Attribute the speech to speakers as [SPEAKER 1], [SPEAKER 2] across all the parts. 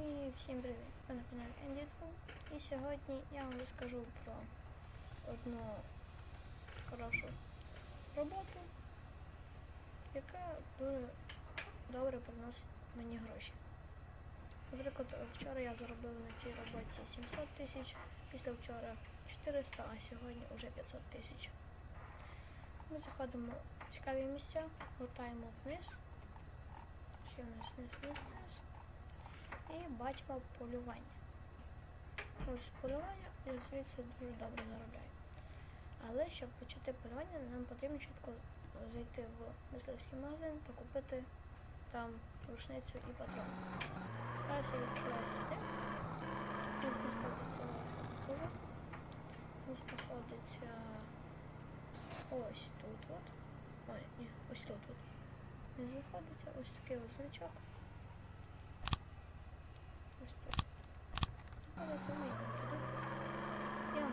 [SPEAKER 1] І всім привіт! Ви на каналі Enditful. І сьогодні я вам розкажу про одну хорошу роботу, яка дуже добре приносить мені гроші. Наприклад, вчора я заробив на цій роботі 700 тисяч, після вчора 400, а сьогодні вже 500 тисяч. Ми заходимо в цікаві місця, летаємо вниз. Ще вниз, вниз, вниз, вниз. І бачимо полювання. Ось полювання звідси дуже добре заробляю. Але щоб почати полювання, нам потрібно чітко зайти в мисливський магазин та купити там рушницю і патрони. Зараз я відкриваю сюди. Він знаходиться, покажу. Знаходиться ось тут. Ой, ні, ось тут от. Він знаходиться ось такий ось значок. Ось тут. Знаходиться мій туди. Я вам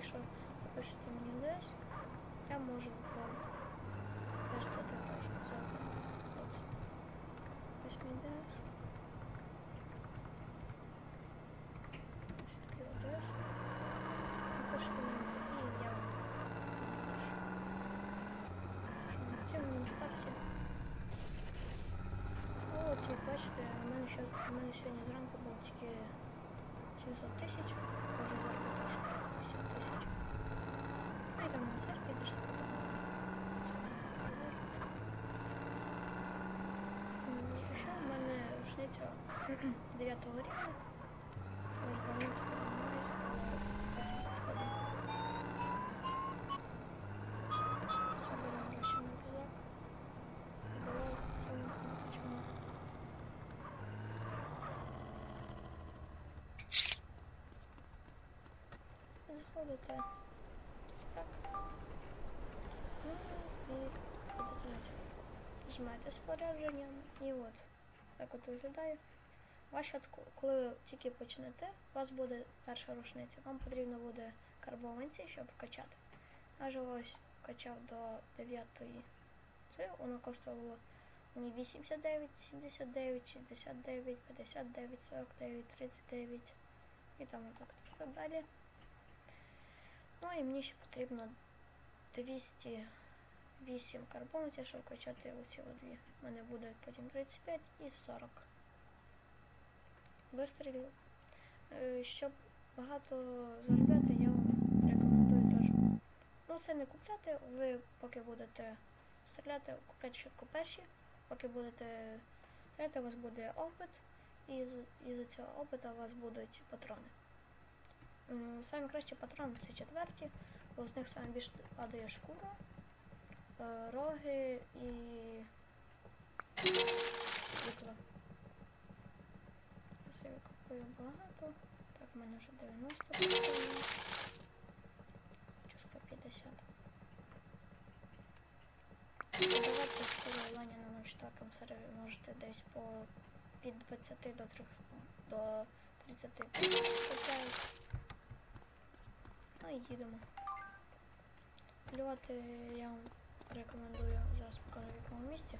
[SPEAKER 1] ну і що запишете мені десь, я можу вам теж дати гроші за ось. Ось мій десь. Ось такий от десь. Напишите мені, і я вам напишу. На цьому старті. От, як бачите, у мене, ще, у мене сьогодні зранку було тільки 700 тисяч, може заробити 450 тисяч. Ну і там на церкві дуже Ще у мене рушниця 9 рівня. Ось Барвінська Заходите так. Ну і ходите. Нажимаєте спорядження і от так от виглядає. Ваша, коли тільки почнете, у вас буде перша рушниця. Вам потрібно буде карбованці, щоб вкачати. Аж ось вкачав до 9 це воно коштувало мені 89, 79, 69, 59, 49, 39 і там отак так далі. Ну і мені ще потрібно 208 карбонців, щоб качати оці дві. У мене буде потім 35 і 40 вистрілів. Е, Щоб багато заробляти, я вам рекомендую теж. Ну, це не купляти, ви поки будете стріляти, купляйте швидко перші, поки будете стріляти, у вас буде опит, і з, і з цього опита у вас будуть патрони. Самі кращі патрони це четверті, бо з них саме більше падає шкура, е, роги і ікла. Це я купую багато. Так, в мене вже 90 патронів. Хочу 150. Давайте споживання на 04 сервері можете десь по від 20 до 3 до 30 тисяч. Ну і їдемо. Полювати я вам рекомендую зараз покажу в якому місці.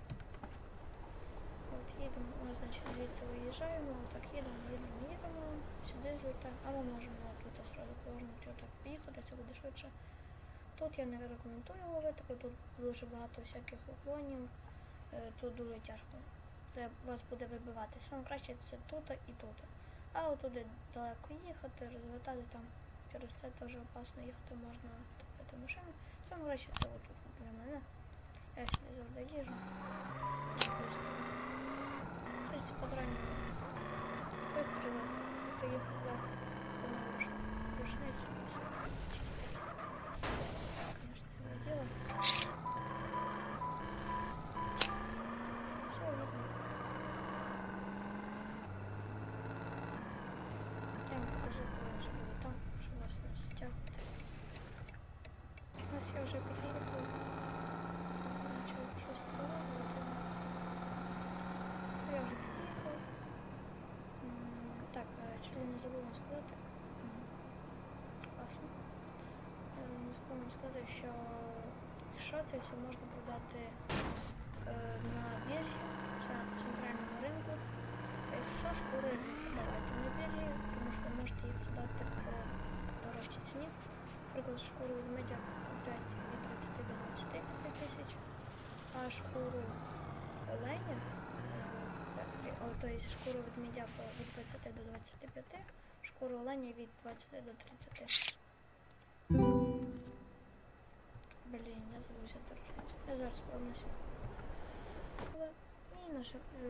[SPEAKER 1] От їдемо, ми, значить, звідси виїжджаємо, отак їдемо, їдемо, їдемо, сюди звідти, а ми можемо тут одразу повернути, отак поїхати, це буде швидше. Тут я не рекомендую ловити, бо тут дуже багато всяких уклонів, е, тут дуже тяжко. Це вас буде вибивати. Саме краще це тут і тут. А отуди далеко їхати, розвертати там через це теж опасно їхати, можна топити машину. Саме краще це отут для мене. Я сюди завжди їжджу. 30 патронів. Вистріли. Приїхав Сказати, що якщо це все можна продати е, на біржі, на центральному ринку. Якщо шкури продавати на біржі, тому що ви можете їх продати по дорожчій ціні. Наприклад, шкуру ведмедя купляють від 30 до 25 тисяч, а шкуру оленя, тобто шкуру ведмедя від 20 до 25, шкуру оленя від 20 до 30. Блін, я. Я зараз повернуся. Але І наше, е,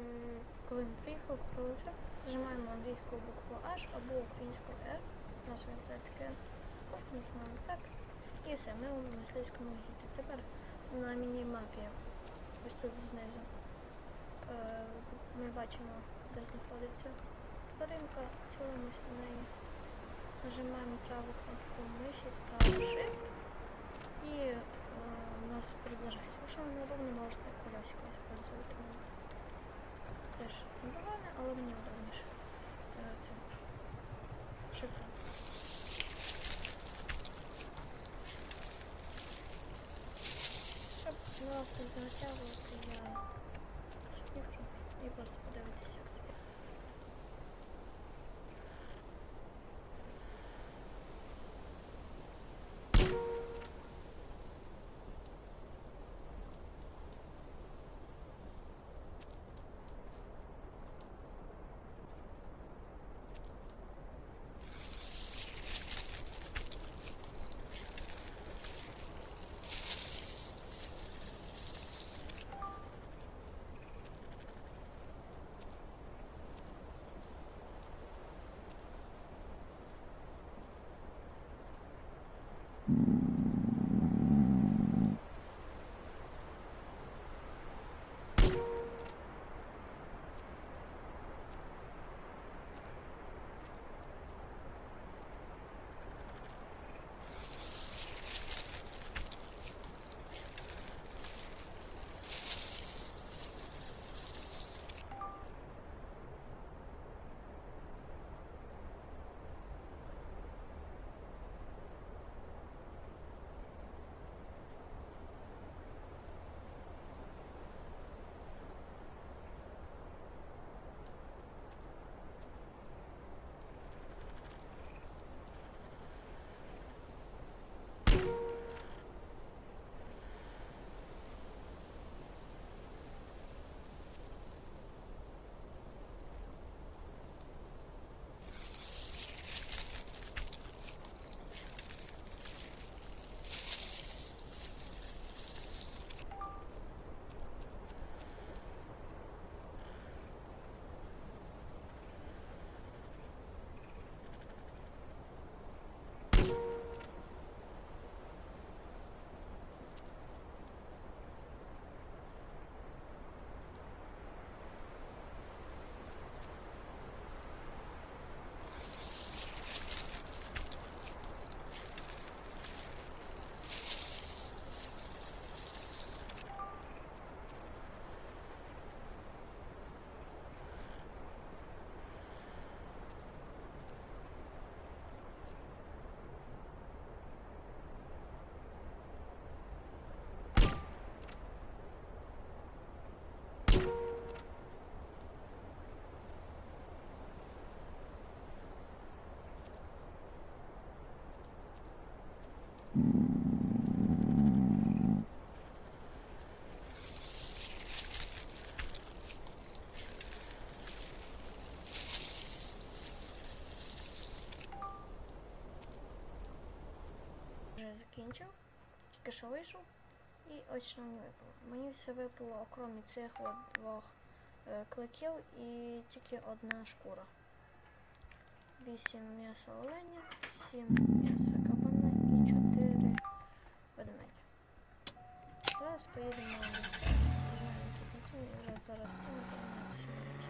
[SPEAKER 1] коли ми приїхали, купили це, нажимаємо англійську букву H або українську R. Нас виглядає таке. Потім нажимаємо так. І все, ми у мисливському гіді. Тепер на міні-мапі, ось тут знизу, е, ми бачимо, де знаходиться тваринка, цілимося на неї. Нажимаємо праву кнопку миші та Shift і е, у нас приближається. Якщо вам неудобно, можете колесико использовать. Ну, теж непогано, але мені удобніше. Це Shift. Щоб вас не затягувати, що вийшов. І ось що мені випало. Мені все випало, окрім цих от двох е, кликів і тільки одна шкура. 8 м'яса оленя, 7 м'яса кабана і 4 ведмедя. Зараз поїдемо на на цю і вже зараз ціну помінятися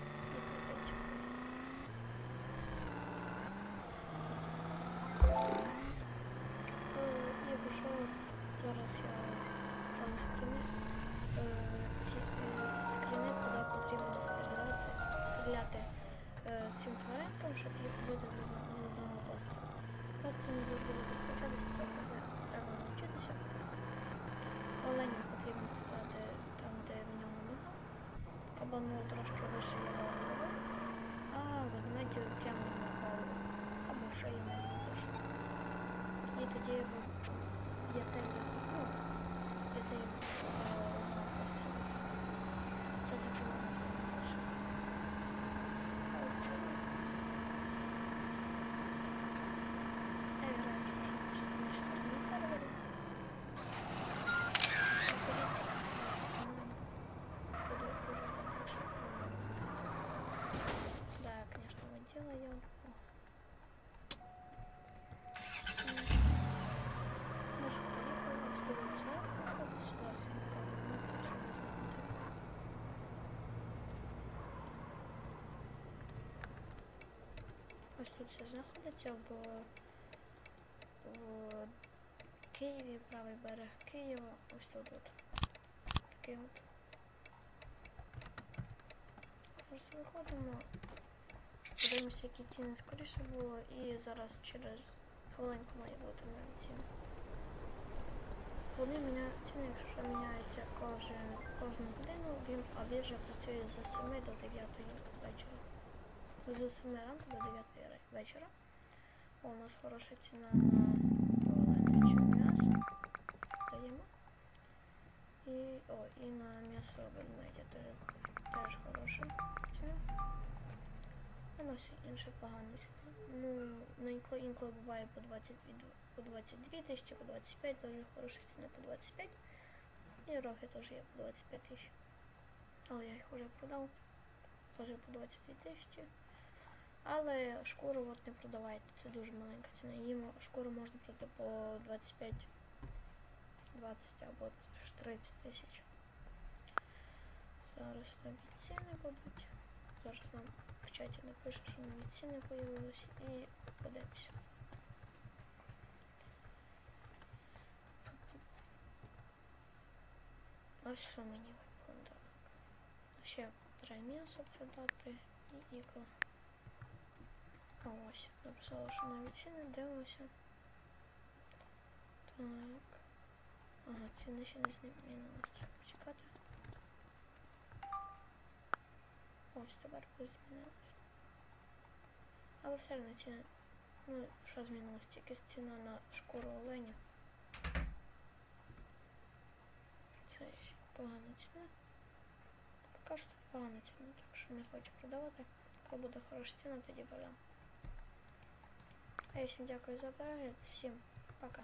[SPEAKER 1] тут все знаходиться в, в Києві, правий берег Києва, ось тут от. Такий от. Зараз виходимо. Подивимося, які ціни скоріше було, і зараз через хвилинку має бути нові ціни. Вони міня... ціни, якщо міняються кожен, кожну годину, а біржа працює з 7 до 9 вечора. З 7 ранку до 9 ра- вечора. О, у нас хороша ціна на м'ясо. Даємо. І, о, і на м'ясо ведмедя теж, теж хороша ціна. А на всі інші погані ціни. Ну, на інколи, інколи буває по 22, по 22 тисячі, по 25, дуже хороша ціна по 25. І роги теж є по 25 тисяч. Але я їх вже продав. Теж по 22 тисячі. Але шкуру от не продавайте, це дуже маленька ціна. Їм шкуру можна продати по 25, 20 або ж 30 тисяч. Зараз нові ціни будуть. Зараз нам в чаті напише, що нові ціни появилися і подивимося. Ось що мені випало. Ще треба м'ясо продати і ікла. Ось, написала, що нові ціни, дивимося. Так. Ага, ціни ще не змінились, треба почекати. Ось тепер змінилось. Але все одно ціна. Ну, що змінилось? Тільки ціна на шкуру оленя. Це ще погана ціна. Поки що погана ціна, так що не хочу продавати. Коли буде хороша ціна, тоді продам. А я всім дякую за перегляд. Всім пока.